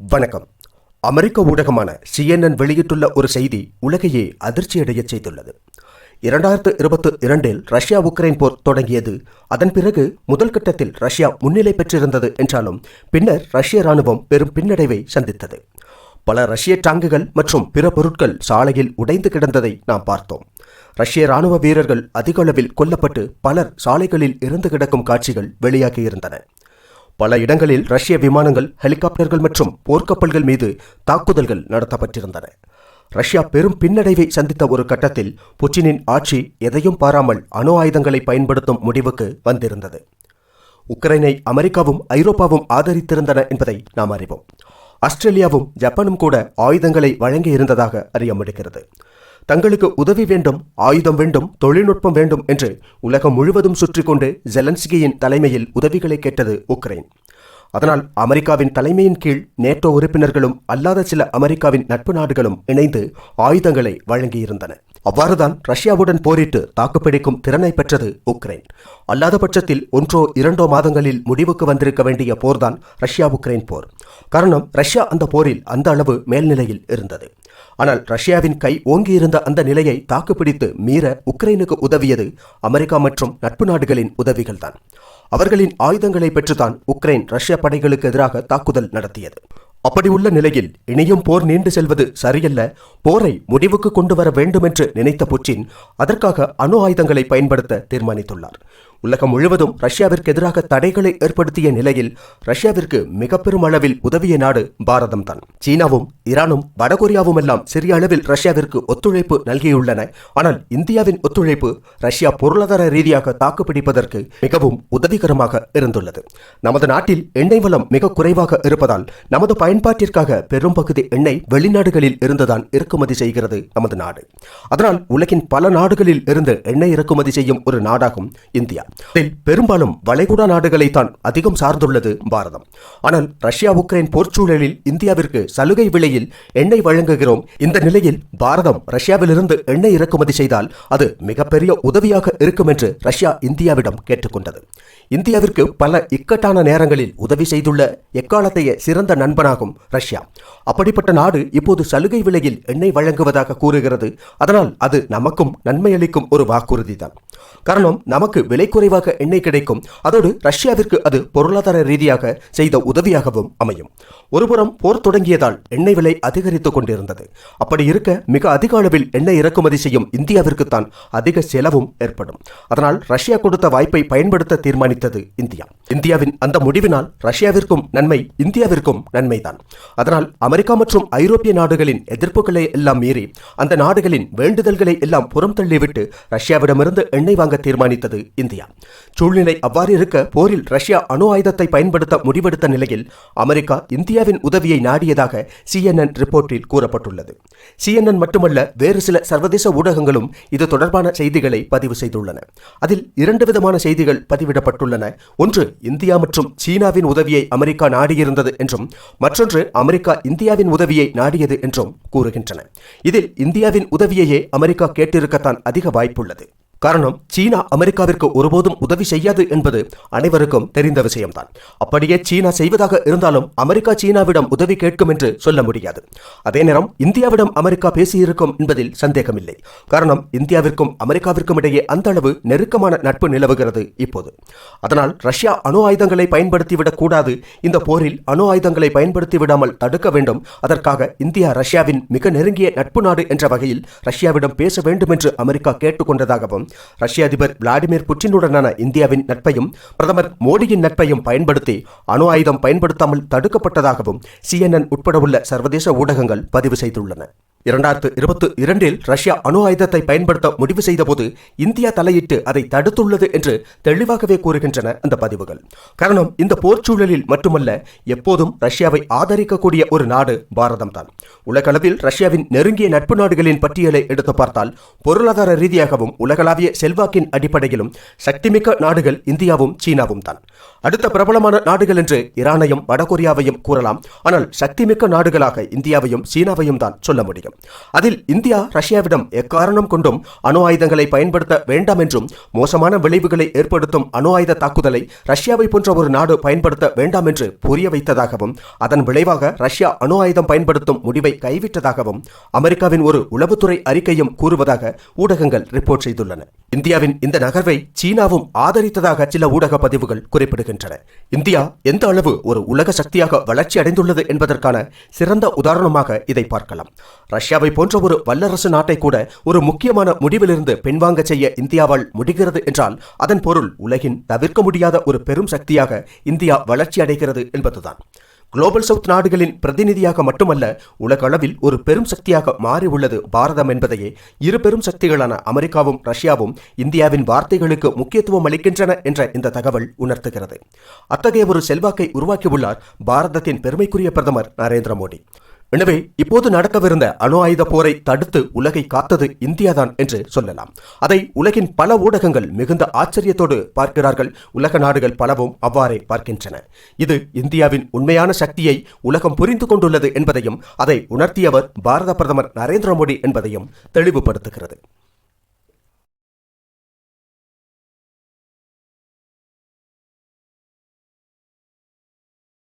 வணக்கம். அமெரிக்க ஊடகமான சிஎன்என் வெளியிட்டுள்ள ஒரு செய்தி உலகையே அதிர்ச்சியடையச் செய்துள்ளது. இரண்டாயிரத்து இருபத்தி இரண்டில் ரஷ்யா உக்ரைன் போர் தொடங்கியது. அதன் பிறகு முதல் கட்டத்தில் ரஷ்யா முன்னிலை பெற்றிருந்தது என்றாலும் பின்னர் ரஷ்ய ராணுவம் பெரும் பின்னடைவை சந்தித்தது. பல ரஷ்ய டாங்குகள் மற்றும் பிற பொருட்கள் சாலையில் உடைந்து கிடந்ததை நாம் பார்த்தோம். ரஷ்ய ராணுவ வீரர்கள் அதிக அளவில் கொல்லப்பட்டு பலர் சாலைகளில் இறந்து கிடக்கும் காட்சிகள் வெளியாகியிருந்தன. பல இடங்களில் ரஷ்ய விமானங்கள் ஹெலிகாப்டர்கள் மற்றும் போர்க்கப்பல்கள் மீது தாக்குதல்கள் நடத்தப்பட்டிருந்தன. ரஷ்யா பெரும் பின்னடைவை சந்தித்த ஒரு கட்டத்தில் புச்சினின் ஆட்சி எதையும் பாராமல் அணு ஆயுதங்களை பயன்படுத்தும் முடிவுக்கு வந்திருந்தது. உக்ரைனை அமெரிக்காவும் ஐரோப்பாவும் ஆதரித்திருந்தன என்பதை நாம் அறிவோம். ஆஸ்திரேலியாவும் ஜப்பானும் கூட ஆயுதங்களை வழங்கி இருந்ததாக அறிய முடிகிறது. தங்களுக்கு உதவி வேண்டும் ஆயுதம் வேண்டும் தொழில்நுட்பம் வேண்டும் என்று உலகம் முழுவதும் சுற்றி கொண்டு ஜெலன்ஸ்கியின் தலைமையில் உதவிகளை கேட்டது உக்ரைன். அதனால் அமெரிக்காவின் தலைமையின் கீழ் நேட்டோ உறுப்பினர்களும் அல்லாத சில அமெரிக்காவின் நட்பு நாடுகளும் இணைந்து ஆயுதங்களை வழங்கியிருந்தன. அவ்வாறுதான் ரஷ்யாவுடன் போரிட்டு தாக்குப்பிடிக்கும் திறனை பெற்றது உக்ரைன். அல்லாத பட்சத்தில் ஒன்றோ இரண்டோ மாதங்களில் முடிவுக்கு வந்திருக்க வேண்டிய போர்தான் ரஷ்யா உக்ரைன் போர். காரணம் ரஷ்யா அந்த போரில் அந்த அளவு மேல்நிலையில் இருந்தது. ஆனால் ரஷ்யாவின் கை ஓங்கியிருந்த அந்த நிலையை தாக்குப்பிடித்து மீற உக்ரைனுக்கு உதவியது அமெரிக்கா மற்றும் நட்பு நாடுகளின் உதவிகள்தான். அவர்களின் ஆயுதங்களை பெற்றுதான் உக்ரைன் ரஷ்ய படைகளுக்கு எதிராக தாக்குதல் நடத்தியது. அப்படி உள்ள நிலையில் இனியும் போர் நீண்டு செல்வது சரியல்ல. போரை முடிவுக்கு கொண்டு வர வேண்டும் என்று நினைத்த புச்சின் அதற்காக அணு ஆயுதங்களை பயன்படுத்த தீர்மானித்துள்ளார். உலகம் முழுவதும் ரஷ்யாவிற்கு எதிராக தடைகளை ஏற்படுத்திய நிலையில் ரஷ்யாவிற்கு மிக பெரும் அளவில் உதவிய நாடு பாரதம் தான் சீனாவும் ஈரானும் வடகொரியாவும் எல்லாம் சிறிய அளவில் ரஷ்யாவிற்கு ஒத்துழைப்பு நல்கியுள்ளன. ஆனால் இந்தியாவின் ஒத்துழைப்பு ரஷ்யா பொருளாதார ரீதியாக தாக்குப்பிடிப்பதற்கு மிகவும் உதவிகரமாக இருந்துள்ளது. நமது நாட்டில் எண்ணெய் வளம் மிக குறைவாக இருப்பதால் நமது பயன்பாட்டிற்காக பெரும்பகுதி எண்ணெய் வெளிநாடுகளில் இருந்துதான் இறக்குமதி செய்கிறது நமது நாடு. அதனால் உலகின் பல நாடுகளில் இருந்து எண்ணெய் இறக்குமதி செய்யும் ஒரு நாடாகும் இந்தியா. இதில் பெரும்பாலும் வளைகுடா நாடுகளை தான் அதிகம் சார்ந்துள்ளது பாரதம். ஆனால் ரஷ்யா உக்ரைன் போர்ச்சூழலில் இந்தியாவிற்கு சலுகை விலையில் எண்ணெய் வழங்குகிறோம். இந்த நிலையில் பாரதம் ரஷ்யாவிலிருந்து எண்ணெய் இறக்குமதி செய்தால் அது மிகப்பெரிய உதவியாக இருக்கும் என்று ரஷ்யா இந்தியாவிடம் கேட்டுக்கொண்டது. இந்தியாவிற்கு பல இக்கட்டான நேரங்களில் உதவி செய்துள்ள எக்காலத்தைய சிறந்த நண்பனாகும் ரஷ்யா. அப்படிப்பட்ட நாடு இப்போது சலுகை விலையில் எண்ணெய் வழங்குவதாக கூறுகிறது. அதனால் அது நமக்கும் நன்மை அளிக்கும் ஒரு வாக்குறுதிதான். காரணம் நமக்கு விலை குறைவாக எண்ணெய் கிடைக்கும். அதோடு ரஷ்யாவிற்கு அது பொருளாதார ரீதியாக செய்த உதவியாகவும் அமையும். ஒருபுறம் போர் தொடங்கியதால் எண்ணெய் விலை அதிகரித்துக் கொண்டிருந்தது. அப்படி இருக்க மிக அதிக அளவில் எண்ணெய் இறக்குமதி செய்யும் இந்தியாவிற்குத்தான் அதிக செலவும் ஏற்படும். அதனால் ரஷ்யா கொடுத்த வாய்ப்பை பயன்படுத்த தீர்மானித்தது இந்தியா. இந்தியாவின் அந்த முடிவினால் ரஷ்யாவிற்கும் நன்மை இந்தியாவிற்கும் நன்மைதான். அதனால் அமெரிக்கா மற்றும் ஐரோப்பிய நாடுகளின் எதிர்ப்புகளை எல்லாம் மீறி அந்த நாடுகளின் வேண்டுதல்களை எல்லாம் புறம் தள்ளிவிட்டு ரஷ்யாவிடமிருந்து எண்ணெய் எண்ணெய் வாங்க தீர்மானித்தது இந்தியா. சூழ்நிலை அவ்வாறு இருக்க போரில் ரஷ்யா அணு ஆயுதத்தை பயன்படுத்த முடிவெடுத்த நிலையில் அமெரிக்கா இந்தியாவின் உதவியை நாடியதாக சிஎன்என் ரிப்போர்ட்டில் கூறப்பட்டுள்ளது. சிஎன்என் மட்டுமல்ல வேறு சில சர்வதேச ஊடகங்களும் இது தொடர்பான செய்திகளை பதிவு செய்துள்ளன. அதில் இரண்டு விதமான செய்திகள் பதிவிடப்பட்டுள்ளன. ஒன்று இந்தியா மற்றும் சீனாவின் உதவியை அமெரிக்கா நாடியிருந்தது என்றும் மற்றொன்று அமெரிக்கா இந்தியாவின் உதவியை நாடியது என்றும் கூறுகின்றன. இதில் இந்தியாவின் உதவியையே அமெரிக்கா கேட்டிருக்கத்தான் அதிக வாய்ப்புள்ளது. காரணம் சீனா அமெரிக்காவிற்கு ஒருபோதும் உதவி செய்யாது என்பது அனைவருக்கும் தெரிந்த விஷயம்தான். அப்படியே சீனா செய்வதாக இருந்தாலும் அமெரிக்கா சீனாவிடம் உதவி கேட்கும் என்று சொல்ல முடியாது. அதே நேரம் இந்தியாவிடம் அமெரிக்கா பேசியிருக்கும் என்பதில் சந்தேகமில்லை. காரணம் இந்தியாவிற்கும் அமெரிக்காவிற்கும் இடையே அந்த அளவு நெருக்கமான நட்பு நிலவுகிறது இப்போது. அதனால் ரஷ்யா அணு ஆயுதங்களை பயன்படுத்திவிடக் கூடாது இந்த போரில் அணு ஆயுதங்களை பயன்படுத்தி விடாமல் தடுக்க வேண்டும். அதற்காக இந்தியா ரஷ்யாவின் மிக நெருங்கிய நட்பு நாடு என்ற வகையில் ரஷ்யாவிடம் பேச வேண்டும் என்று அமெரிக்கா கேட்டுக்கொண்டதாகவும் ரஷ்ய அதிபர் விளாடிமிர் புட்டினுடனான இந்தியாவின் நட்பையும் பிரதமர் மோடியின் நட்பையும் பயன்படுத்தி அணு ஆயுதம் பயன்படுத்தாமல் தடுக்கப்பட்டதாகவும் சிஎன்என் உட்பட உள்ள சர்வதேச ஊடகங்கள் பதிவு செய்துள்ளன. இரண்டாயிரத்து இருபத்தி இரண்டில் ரஷ்யா அணு ஆயுதத்தை பயன்படுத்த முடிவு செய்தபோது இந்தியா தலையிட்டு அதை தடுத்துள்ளது என்று தெளிவாகவே கூறுகின்றன அந்த பதிவுகள். காரணம் இந்த போர் சூழலில் மட்டுமல்ல எப்போதும் ரஷ்யாவை ஆதரிக்கக்கூடிய ஒரு நாடு பாரதம் தான் உலகளவில் ரஷ்யாவின் நெருங்கிய நட்பு நாடுகளின் பட்டியலை எடுத்து பார்த்தால் பொருளாதார ரீதியாகவும் உலகளாவிய செல்வாக்கின் அடிப்படையிலும் சக்திமிக்க நாடுகள் இந்தியாவும் சீனாவும் தான் அடுத்த பிரபலமான நாடுகள் என்று ஈரானையும் வடகொரியாவையும் கூறலாம். ஆனால் சக்திமிக்க நாடுகளாக இந்தியாவையும் சீனாவையும் தான் சொல்ல முடியும். அதில் இந்தியா ரஷ்யாவிடம் எக்காரணம் கொண்டும் அணு ஆயுதங்களை பயன்படுத்த வேண்டாம் என்றும் மோசமான விளைவுகளை ஏற்படுத்தும் அணு ஆயுத தாக்குதலை ரஷ்யாவை போன்ற ஒரு நாடு பயன்படுத்த வேண்டாம் என்று புரிய வைத்ததாகவும் அதன் விளைவாக ரஷ்யா அணு ஆயுதம் பயன்படுத்தும் முடிவை கைவிட்டதாகவும் அமெரிக்காவின் ஒரு உளவுத்துறை அறிக்கையும் கூறுவதாக ஊடகங்கள் ரிப்போர்ட் செய்துள்ளன. இந்தியாவின் இந்த நகர்வை சீனாவும் ஆதரித்ததாக சில ஊடக பதிவுகள் குறிப்பிடுகின்றன. இந்தியா எந்த அளவு ஒரு உலக சக்தியாக வளர்ச்சி அடைந்துள்ளது என்பதற்கான சிறந்த உதாரணமாக இதை பார்க்கலாம். ரஷ்யாவை போன்ற ஒரு வல்லரசு நாட்டை கூட ஒரு முக்கியமான முடிவிலிருந்து பின்வாங்க செய்ய இந்தியாவால் முடிகிறது என்றால் அதன் பொருள் உலகின் தவிர்க்க முடியாத ஒரு பெரும் சக்தியாக இந்தியா வளர்ச்சி அடைகிறது என்பதுதான். குளோபல் சவுத் நாடுகளின் பிரதிநிதியாக மட்டுமல்ல உலகளவில் ஒரு பெரும் சக்தியாக மாறி உள்ளது பாரதம் என்பதையே இரு பெரும் சக்திகளான அமெரிக்காவும் ரஷ்யாவும் இந்தியாவின் வார்த்தைகளுக்கு முக்கியத்துவம் அளிக்கின்றன என்ற இந்த தகவல் உணர்த்துகிறது. அத்தகைய ஒரு செல்வாக்கை உருவாக்கியுள்ளார் பாரதத்தின் பெருமைக்குரிய பிரதமர் நரேந்திர மோடி. எனவே இப்போது நடக்கவிருந்த அணு ஆயுத போரை தடுத்து உலகை காத்தது இந்தியாதான் என்று சொல்லலாம். அதை உலகின் பல ஊடகங்கள் மிகுந்த ஆச்சரியத்தோடு பார்க்கிறார்கள். உலக நாடுகள் பலவும் அவ்வாறே பார்க்கின்றன. இது இந்தியாவின் உண்மையான சக்தியை உலகம் புரிந்து கொண்டுள்ளது என்பதையும் அதை உணர்த்தியவர் பாரத பிரதமர் நரேந்திர மோடி என்பதையும் தெளிவுபடுத்துகிறது.